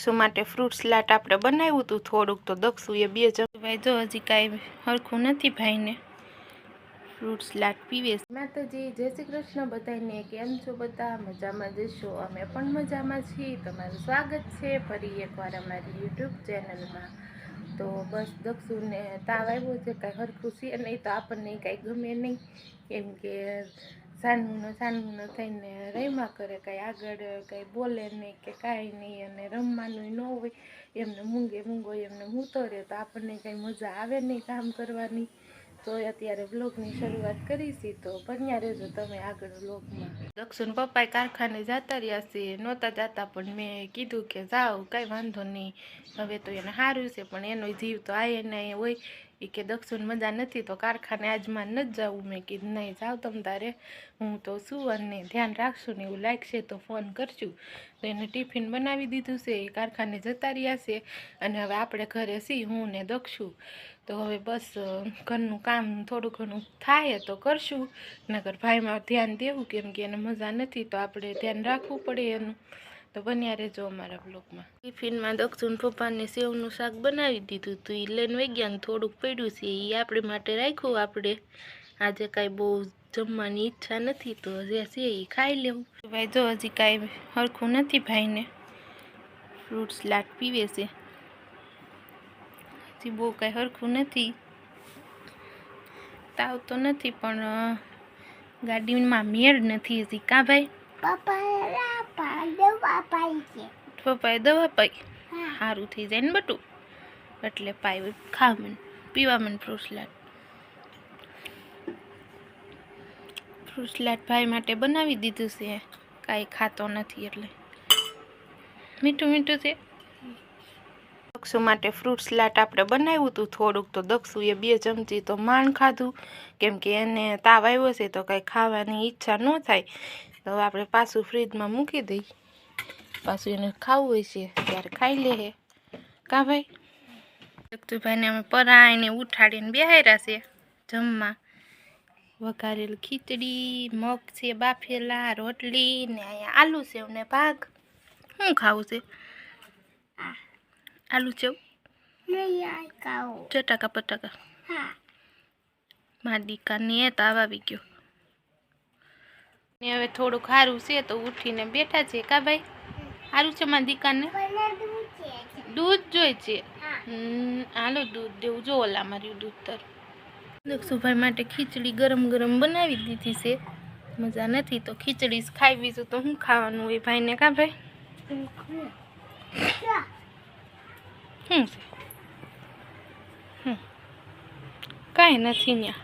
દક્ષુ માટે fruit salad આપણે બનાવ્યું હતું. થોડુંક તો દક્ષુ એ બે જણ ભાઈ જો હજી કાંઈ હરખું નથી ભાઈને. ફ્રૂટ સલાડ પીવે માતાજી જય શ્રી કૃષ્ણ બધાને કેમ છો બધા? મજામાં જશો? અમે પણ મજામાં છીએ. તમારું સ્વાગત છે ફરી એકવાર અમારી યુટ્યુબ ચેનલમાં. તો બસ દક્ષુને તાવ આવ્યો છે કાંઈ હરખું છે નહીં તો આપણને કાંઈ ગમે નહીં. કેમ કે સાનમુનો સાનમુનો થઈને રમ્યા કરે, કાંઈ આગળ, કાંઈ બોલે નહીં કે કાંઈ નહીં અને રમવાનું ન હોય, એમને મૂંગે મૂંગો, એમને મૂતો રહે, તો આપણને કાંઈ મજા આવે નહીં કામ કરવાની. તો અત્યારે બ્લોગની શરૂઆત કરી છે, તો બન્યા રહેજો તમે આગળ બ્લોગમાં દક્ષિણ પપ્પાએ કારખાને જતા રહ્યા છે, નહોતા જતા, પણ મેં કીધું કે જાઓ, કાંઈ વાંધો નહીં. હવે તો એને સારું છે, પણ એનો જીવ તો આ એને હોય. એ કે દક્ષિણ મજા નથી તો કારખાને આજમાં નથી જવું મેં કીધું, નહીં જાઉં તમ તારે. હું તો શું અને ધ્યાન રાખશું ને એવું લાગશે તો ફોન કરશું. તો એને ટિફિન બનાવી દીધું છે, એ કારખાને જતા રહ્યા છે અને હવે આપણે ઘરે સી હું ને દક્ષું. તો હવે બસ ઘરનું કામ થોડું ઘણું થાય તો કરશું. નગર ભાઈમાં ધ્યાન દેવું કેમ કે એને મજા નથી તો આપણે ધ્યાન રાખવું પડે એનું. તો બન્યા રહેજો અમારા બ્લોગમાં ટિફિનમાં દક્ષિણ પપ્પાને સેવનું શાક બનાવી દીધું હતું એ લઈને વૈજ્ઞાન થોડુંક પડ્યું છે. એ આપણે માટે રાખ્યું આપણે. આજે કાંઈ બહુ જમવાની ઈચ્છા નથી તો જે છે એ ખાઈ લેવું. ભાઈ જો હજી કાંઈ હરખું નથી ભાઈને. ફ્રૂટ સલાડ પીવે છે. હજી બહુ કાંઈ હરખું નથી. તાવ તો નથી પણ ગાડીમાં મેળ નથી હજી. કાં ભાઈ? પપ્પાએ દવા પાઈ. સારું થઈ જાય ને બટું. એટલે પાઈ ખા મને પીવા મને ફ્રૂટ સલાડ ભાઈ માટે બનાવી દીધું છે. કાંઈ ખાતો નથી એટલે. મીઠું મીઠું છે. દક્ષુ માટે ફ્રૂટ સલાડ આપણે બનાવ્યું હતું થોડુંક તો દક્ષુએ બે ચમચી તો માણ ખાધું. કેમ કે એને તાવ આવ્યો છે તો કાંઈ ખાવાની ઈચ્છા ન થાય. તો આપણે પાછું ફ્રીજમાં મૂકી દઈ પાછું એને ખાવું હોય છે ત્યારે ખાઈ લે હે. કા ભાઈ? દક્ષુભાઈને અમે પરાઈને ઉઠાડીને બેહાર્યા છે જમવા. વઘારેલ ખીચડી મગ છે બાફેલા રોટલી ને અહીંયા આલુ સેવ ને ભાગ. શું ખાવું છે? આલુ સેવ ચટાકા પટાકા. મારા દીકાને એ તાવ આવી ગયો. ને હવે થોડુંક સારું છે તો ઉઠીને બેઠા છે કા ભાઈ? સારું છે મારા દીકાને? દૂધ જોઈ છે. હમ, હાલો દૂધ દેવું. જો ઓલા માર્યું દૂધ તર. દક્ષુભાઈ માટે ખીચડી ગરમ ગરમ બનાવી દીધી છે. મજા નથી તો ખીચડી ખાઈ બીજું તો શું ખાવાનું હોય ભાઈને કા ભાઈ? શું છે? હમ. કાંઈ નથી ત્યાં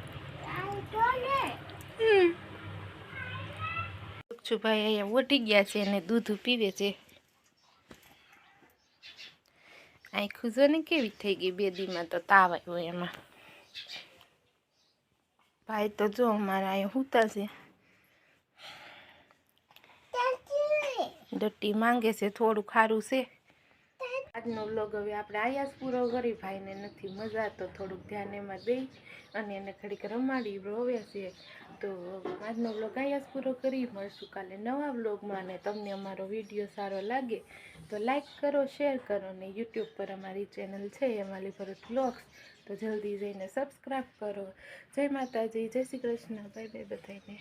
હમ. દક્ષુભાઈ અહીંયા ઓટી ગયા છે અને દૂધ પીવે છે. આખું જો ને કેવી થઈ ગઈ બે દીમાં તો તાવ આવ્યો એમાં ભાઈ તો જો અમારા અહીંયા હુતા છે ડટ્ટી માંગે છે થોડું ખારું છે આજનો વ્લોગ હવે આપણે આયાસ પૂરો કરી. ભાઈને નથી મજા તો થોડુંક ધ્યાન એમાં દઈ અને એને ઘડીક રમાડી રોવે છે. તો આજનો બ્લોગ અહીંયા પૂરો કરી મળશું કાલે નવા વ્લોગમાં અને તમને અમારો વીડિયો સારો લાગે તો લાઈક કરો શેર કરો ને યુટ્યુબ પર અમારી ચેનલ છે, હેમાલી ભરત બ્લોગ્સ તો જલ્દી જઈને સબસ્ક્રાઈબ કરો. જય માતાજી, જય શ્રી કૃષ્ણ. બાય બાય બધાને